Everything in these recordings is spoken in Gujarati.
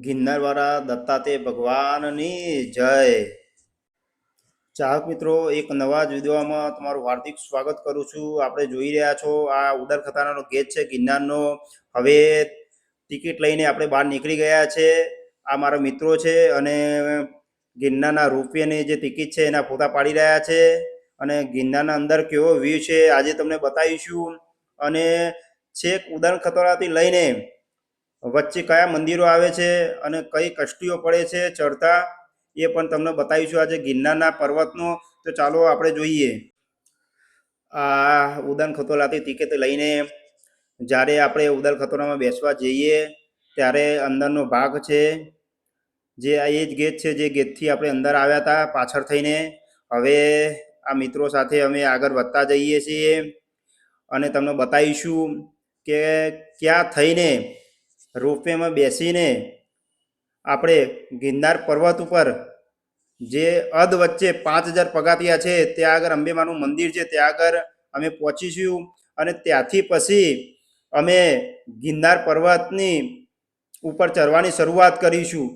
ગિરનારવાળા દત્તાત્રેય ભગવાનની જય. ચાહક મિત્રો, એક નવા જ વિડીયોમાં તમારું હાર્દિક સ્વાગત કરું છું. આપણે જોઈ રહ્યા છો, આ ઉદર ખતારાનો ગેટ છે ગિરનારનો. હવે ટિકિટ લઈને આપણે બહાર નીકળી ગયા છે. આ મારા મિત્રો છે અને ગિરનારના રૂપિયાની જે ટિકિટ છે એના ફોટા પાડી રહ્યા છે. અને ગિરનારના અંદર કેવો વ્યૂ છે આજે તમને બતાવીશું. અને છેક ઉદાહરણ ખતરાથી લઈને વચ્ચે કયા મંદિરો આવે છે અને કઈ કષ્ટીઓ પડે છે ચડતા એ પણ તમને બતાવીશું આજે ગિરનારના પર્વતનો. તો ચાલો આપણે જોઈએ. આ ઉદાન ખતોલાથી ટિકિટ લઈને જ્યારે આપણે ઉદાન ખતોલામાં બેસવા જઈએ, ત્યારે અંદરનો ભાગ છે, જે આ એ જ ગેટ છે, જે ગેટથી આપણે અંદર આવ્યા હતા પાછળ થઈને. હવે આ મિત્રો સાથે અમે આગળ વધતા જઈએ છીએ અને તમને બતાવીશું કે ક્યાં થઈને રોપવેમાં બેસીને આપણે ગિરનાર પર્વત ઉપર જે અધ વચ્ચે પાંચ હજાર પગાતિયા છે ત્યાં આગળ અંબેમાનું મંદિર છે ત્યાં આગળ અમે પહોંચીશું અને ત્યાંથી પછી અમે ગિરનાર પર્વતની ઉપર ચડવાની શરૂઆત કરીશું.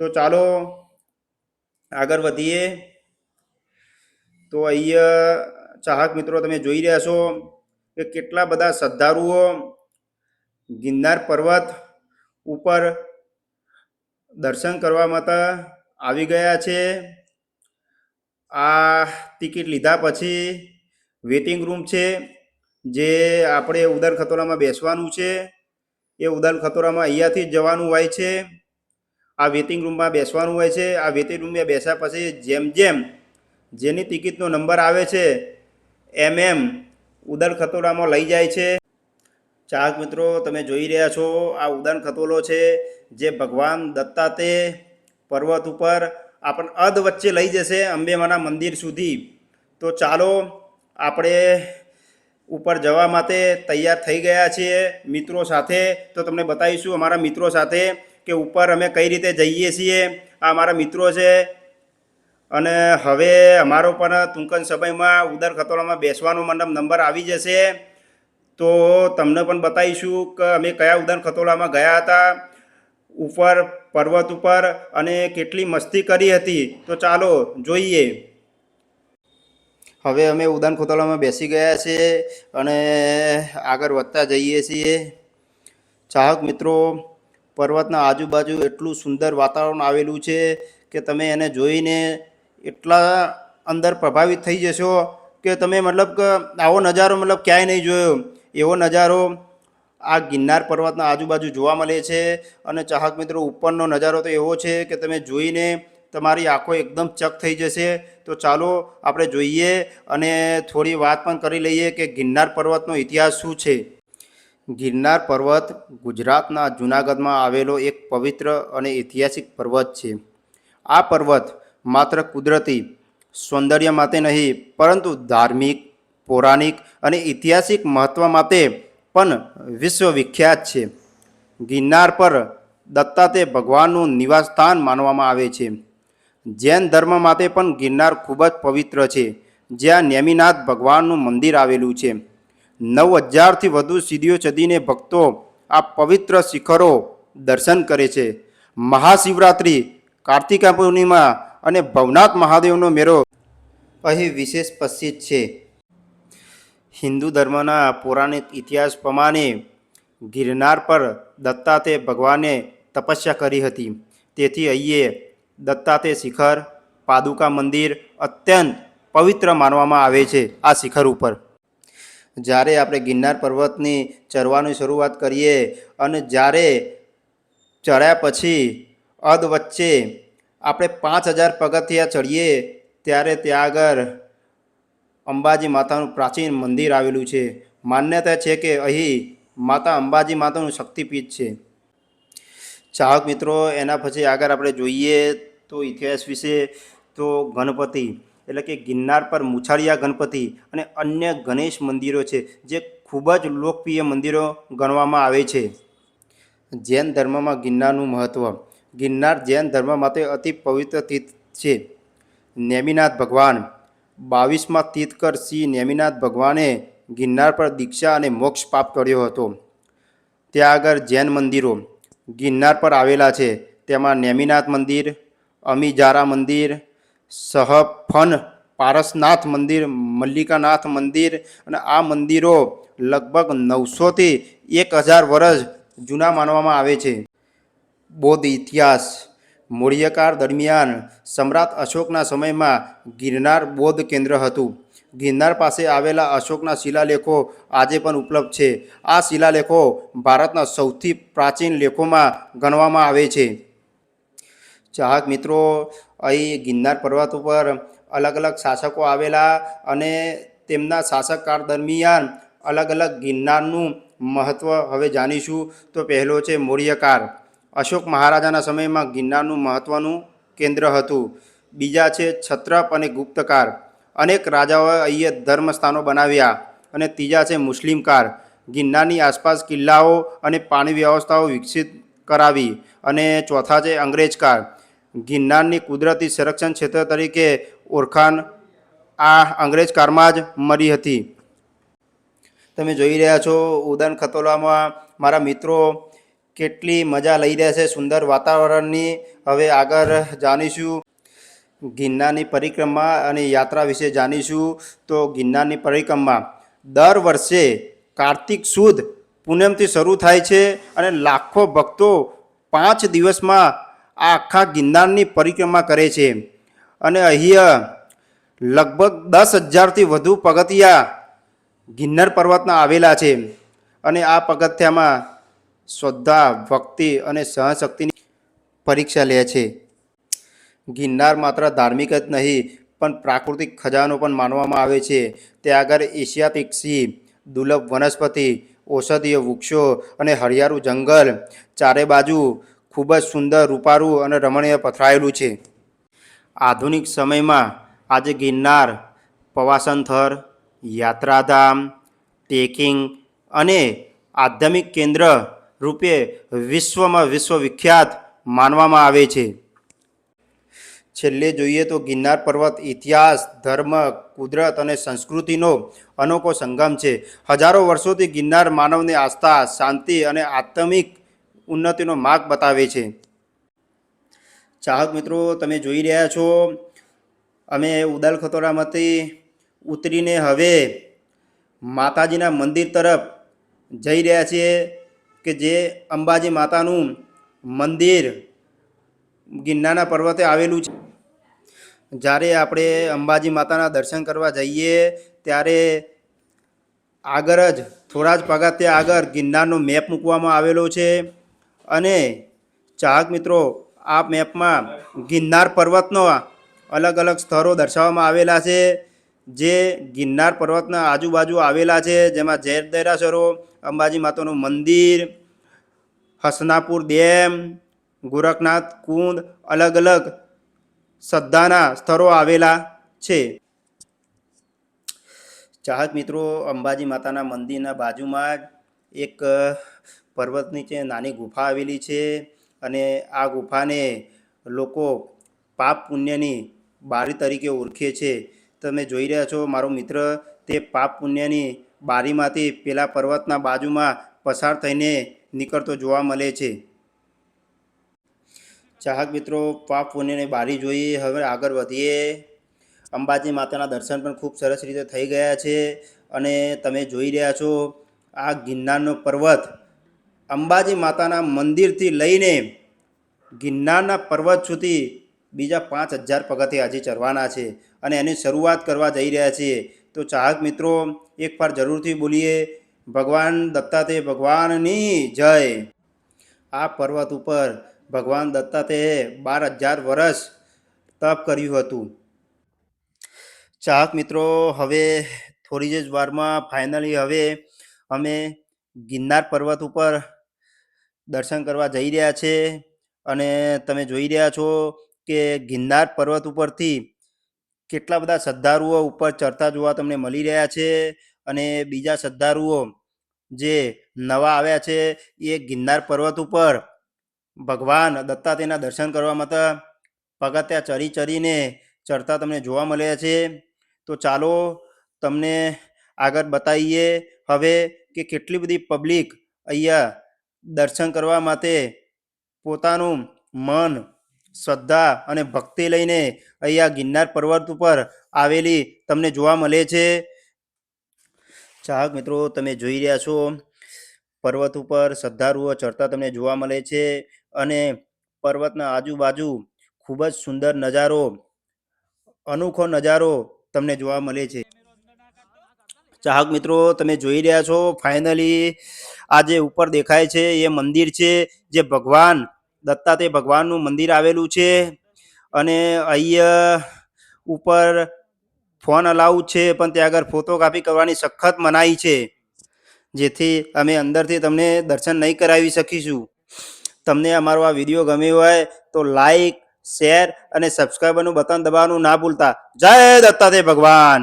તો ચાલો આગળ વધીએ. તો અહીંયા ચાહક મિત્રો તમે જોઈ રહ્યા છો કે કેટલા બધા શ્રદ્ધાળુઓ ગિરનાર પર્વત ઉપર દર્શન કરવા માટે આવી ગયા છે. આ ટિકિટ લીધા પછી વેટિંગ રૂમ છે, જે આપણે ઉદર ખતોરામાં બેસવાનું છે. એ ઉદર ખતોરામાં અહીંયાથી જ જવાનું હોય છે. આ વેટિંગ રૂમમાં બેસવાનું હોય છે. આ વેટિંગ રૂમમાં બેસ્યા પછી જેમ જેમ જેની ટિકિટનો નંબર આવે છે, એમ એમ ઉદર ખતોરામાં લઈ જાય છે. ચાહક મિત્રો, તમે જોઈ રહ્યા છો આ ઉદાન ખતોલો છે જે ભગવાન દત્તાતે પર્વત ઉપર આપણને અધ વચ્ચે લઈ જશે અંબેમાના મંદિર સુધી. તો ચાલો આપણે ઉપર જવા માટે તૈયાર થઈ ગયા છીએ મિત્રો સાથે. તો તમને બતાવીશું અમારા મિત્રો સાથે કે ઉપર અમે કઈ રીતે જઈએ છીએ. આ અમારા મિત્રો છે. અને હવે અમારો પણ ટૂંકન સમયમાં ઉદર ખતોળામાં બેસવાનો મંડપ નંબર આવી જશે. તો તમને પણ બતાવીશું કે અમે કયા ઉદાન ખતોલામાં ગયા હતા, ઉપર, પર્વત ઉપર અને કેટલી મસ્તી કરી હતી. તો ચાલો જોઈએ. હવે અમે ઉદાન ખોતોલામાં બેસી ગયા છીએ અને આગળ વધતા જઈએ છીએ. ચાહક મિત્રો, પર્વતના આજુબાજુ એટલું સુંદર વાતાવરણ આવેલું છે કે તમે એને જોઈને એટલા અંદર પ્રભાવિત થઈ જશો કે તમે મતલબ કે આવો નજારો મતલબ ક્યાંય નહીં જોયો. એવો નજારો આ ગિરનાર પર્વતના આજુબાજુ જોવા મળે છે. અને ચાહક મિત્રો, ઉપરનો નજારો તો એવો છે કે તમે જોઈને તમારી આંખો એકદમ ચક થઈ જશે. તો ચાલો આપણે જોઈએ અને થોડી વાત પણ કરી લઈએ કે ગિરનાર પર્વતનો ઇતિહાસ શું છે. ગિરનાર પર્વત ગુજરાતના જૂનાગઢમાં આવેલો એક પવિત્ર અને ઐતિહાસિક પર્વત છે. આ પર્વત માત્ર કુદરતી સૌંદર્ય માટે નહીં, પરંતુ ધાર્મિક પૌરાણિક અને ઐતિહાસિક મહત્ત્વ માટે પણ વિશ્વ વિખ્યાત છે. ગિરનાર પર દત્તાત્રેય ભગવાનનું નિવાસસ્થાન માનવામાં આવે છે. જૈન ધર્મ માટે પણ ગિરનાર ખૂબ જ પવિત્ર છે, જ્યાં નેમિનાથ ભગવાનનું મંદિર આવેલું છે. નવ હજારથી વધુ સીડીઓ ચડીને ભક્તો આ પવિત્ર શિખરો દર્શન કરે છે. મહાશિવરાત્રિ, કાર્તિકા પૂર્ણિમા અને ભવનાથ મહાદેવનો મેળો અહીં વિશેષ પ્રસિદ્ધ છે. હિન્દુ ધર્મના પૌરાણિક ઇતિહાસ પ્રમાણે ગિરનાર પર દત્તાતે ભગવાને તપસ્યા કરી હતી. તેથી અહીંયા દત્તાતે શિખર, પાદુકા મંદિર અત્યંત પવિત્ર માનવામાં આવે છે આ શિખર ઉપર. જ્યારે આપણે ગિરનાર પર્વતની ચરવાની શરૂઆત કરીએ અને જ્યારે ચડ્યા પછી અધ વચ્ચે આપણે પાંચ હજાર પગથિયા ચડીએ, ત્યારે ત્યાં આગળ અંબાજી માતાનું પ્રાચીન મંદિર આવેલું છે. માન્યતા છે કે અહીં માતા અંબાજી માતાનું શક્તિપીઠ છે. ચાહક મિત્રો, એના પછી આગળ આપણે જોઈએ તો ઇતિહાસ વિશે તો ગણપતિ, એટલે કે ગિરનાર પર મુછાળિયા ગણપતિ અને અન્ય ગણેશ મંદિરો છે, જે ખૂબ જ લોકપ્રિય મંદિરો ગણવામાં આવે છે. જૈન ધર્મમાં ગિરનારનું મહત્ત્વ ગિરનાર જૈન ધર્મ માટે અતિ પવિત્ર તીર્થ છે. નેમિનાથ ભગવાન બાવીસમાં તીર્થકર શ્રી નેમિનાથ ભગવાને ગિરનાર પર દીક્ષા અને મોક્ષ પ્રાપ્ત કર્યો હતો. ત્યાં આગળ જૈન મંદિરો ગિરનાર પર આવેલા છે. તેમાં નેમિનાથ મંદિર, અમીજારા મંદિર, સહફન પારસનાથ મંદિર, મલ્લિકાનાથ મંદિર અને આ મંદિરો લગભગ નવસોથી એક હજાર વર્ષ જૂના માનવામાં આવે છે. બૌદ્ધ ઇતિહાસ મૂળ્યકાળ દરમિયાન સમ્રાટ અશોકના સમયમાં ગિરનાર બૌદ્ધ કેન્દ્ર હતું. ગિરનાર પાસે આવેલા અશોકના શિલાલેખો આજે પણ ઉપલબ્ધ છે. આ શિલાલેખો ભારતના સૌથી પ્રાચીન લેખોમાં ગણવામાં આવે છે. ચાહક મિત્રો, અહીં ગિરનાર પર્વત ઉપર અલગ અલગ શાસકો આવેલા અને તેમના શાસકકાળ દરમિયાન અલગ અલગ ગિરનારનું મહત્ત્વ હવે જાણીશું. તો પહેલો છે મૌર્યકાળ અશોક મહારાજાના સમયમાં ગિરનારનું મહત્ત્વનું કેન્દ્ર હતું. બીજા છે છત્રપ અને ગુપ્તકાર. અનેક રાજાઓએ અહીંયા ધર્મસ્થાનો બનાવ્યા અને ત્રીજા છે મુસ્લિમ કાળ ગિરનારની આસપાસ કિલ્લાઓ અને પાણી વ્યવસ્થાઓ વિકસિત કરાવી અને ચોથા છે અંગ્રેજ કાળ ગિરનારની કુદરતી સંરક્ષણ ક્ષેત્ર તરીકે ઓળખાણ આ અંગ્રેજ કાળમાં જ મળી હતી. તમે જોઈ રહ્યા છો ઉદાન ખતોલામાં મારા મિત્રો કેટલી મજા લઈ રહ્યા છે સુંદર વાતાવરણની. હવે આગળ જાણીશું ગિરનારની પરિક્રમા અને યાત્રા વિશે જાણીશું. તો ગિરનારની પરિક્રમા, દર વર્ષે કાર્તિક સુદ પૂનમથી શરૂ થાય છે અને લાખો ભક્તો પાંચ દિવસમાં આ આખા ગિરનારની પરિક્રમા કરે છે. અને અહીંયા લગભગ દસ હજારથી વધુ પગથિયા ગિરનાર પર્વતના આવેલા છે. અને આ પગથિયામાં શ્રદ્ધા, ભક્તિ અને સહનશક્તિની પરીક્ષા લે છે. ગિરનાર માત્ર ધાર્મિક જ નહીં, પણ પ્રાકૃતિક ખજાનો પણ માનવામાં આવે છે. ત્યાં આગળ એશિયાટિક સિંહ દુર્લભ વનસ્પતિ, ઔષધીય વૃક્ષો અને હરિયાળું જંગલ, ચારે બાજુ ખૂબ જ સુંદર રૂપારું અને રમણીય પથરાયેલું છે. આધુનિક સમયમાં આજે ગિરનાર, પવાસનથર, યાત્રાધામ ટ્રેકિંગ અને આધ્યાત્મિક કેન્દ્ર રૂપે વિશ્વમાં વિશ્વવિખ્યાત માનવામાં આવે છે. છેલ્લે જોઈએ તો ગિરનાર પર્વત ઇતિહાસ, ધર્મ, કુદરત અને સંસ્કૃતિનો અનોખો સંગમ છે. હજારો વર્ષોથી ગિરનાર માનવની આસ્થા, શાંતિ અને આત્મિક ઉન્નતિનો માર્ગ બતાવે છે. ચાહક મિત્રો, તમે જોઈ રહ્યા છો, અમે ઉદાલ ખતોરામાંથી ઉતરીને હવે માતાજીના મંદિર તરફ જઈ રહ્યા છીએ. કે જે અંબાજી માતાનું મંદિર ગિરનારના પર્વતે આવેલું છે. જ્યારે આપણે અંબાજી માતાના દર્શન કરવા જઈએ, ત્યારે આગળ જ, થોડા જ પગથિયા આગળ ગિરનારનો મેપ મૂકવામાં આવેલો છે. અને ચાહક મિત્રો, આ મેપમાં ગિરનાર પર્વતનો અલગ અલગ સ્થળો દર્શાવવામાં આવેલા છે. જે ગિરનાર પર્વતના આજુબાજુ આવેલા છે, જેમાં ઝેર દેરાસરો અંબાજી માતાનું મંદિર, હસનાપુર ડેમ, ગોરખનાથ કુંડ અલગ અલગ શ્રદ્ધાના સ્થળો આવેલા છે. ચાહક મિત્રો, અંબાજી માતાના મંદિરના બાજુમાં જ એક પર્વત નીચે નાની ગુફા આવેલી છે અને આ ગુફાને લોકો પાપ પુણ્યની બારી તરીકે ઓળખે છે. તમે જોઈ રહ્યા છો, મારો મિત્ર તે પાપ પુણ્યની બારીમાંથી પેલા પર્વતના બાજુમાં પસાર થઈને નીકળતો જોવા મળે છે. ચાહક મિત્રો, પાપ પુણ્યની બારી જોઈએ હવે આગળ વધીએ. અંબાજી માતાના દર્શન પણ ખૂબ સરસ રીતે થઈ ગયા છે અને તમે જોઈ રહ્યા છો, આ ગિરનારનો પર્વત અંબાજી માતાના મંદિરથી લઈને ગિરનારના પર્વત સુધી બીજા પાંચ હજાર પગથિયા હજી ચડવાના છે. અને એની શરૂઆત કરવા જઈ રહ્યા છીએ. તો ચાહક મિત્રો, એકવાર જરૂરથી બોલીએ. ભગવાન દત્તાતે ભગવાનની જય. આ પર્વત ઉપર ભગવાન દત્તાતે બાર હજાર વર્ષ તપ કર્યું હતું. ચાહક મિત્રો, હવે થોડી જ વારમાં ફાઇનલી હવે અમે ગિરનાર પર્વત ઉપર દર્શન કરવા જઈ રહ્યા છે. અને તમે જોઈ રહ્યા છો કે ગિરનાર પર્વત ઉપરથી કેટલા બધા શ્રદ્ધાળુઓ ઉપર ચડતા જોવા તમને મળી રહ્યા છે અને બીજા શ્રદ્ધાળુઓ જે નવા આવ્યા છે એ ગિરનાર પર્વત ઉપર ભગવાન દત્તાત્રેયના દર્શન કરવા માટે પગથિયા ચરી ચરીને ચડતા તમને જોવા મળ્યા છે. તો ચાલો તમને આગળ બતાવીએ હવે કે કેટલી બધી પબ્લિક અહીંયા દર્શન કરવા માટે પોતાનું મન શ્રદ્ધા અને ભક્તિ લઈને અહીંયા ગિરનાર પર્વત ઉપર આવેલી તમને જોવા મળે છે. ચાહક મિત્રો, તમે જોઈ રહ્યા છો, પર્વત ઉપર શ્રદ્ધાળુઓ ચડતા તમને જોવા મળે છે અને પર્વતના આજુબાજુ ખૂબ જ સુંદર નજારો, અનોખો નજારો તમને જોવા મળે છે. ચાહક મિત્રો, તમે જોઈ રહ્યા છો, ફાઇનલી આ જે ઉપર દેખાય છે, એ મંદિર છે જે ભગવાન દત્તાત્રેય ભગવાનનું મંદિર આવેલું છે અને અહીંયા ઉપર ફોન અલાઉડ છે, પણ ત્યાં આગળ ફોટોગ્રાફી કરવાની સખત મનાઈ છે, જેથી અમે અંદરથી તમને દર્શન નહીં કરાવી શકીશું. તમને અમારો આ વીડિયો ગમ્યો હોય તો લાઈક, શેર અને સબસ્ક્રાઈબરનું બટન દબાવવાનું ના ભૂલતા. જય દત્તાત્રેય ભગવાન!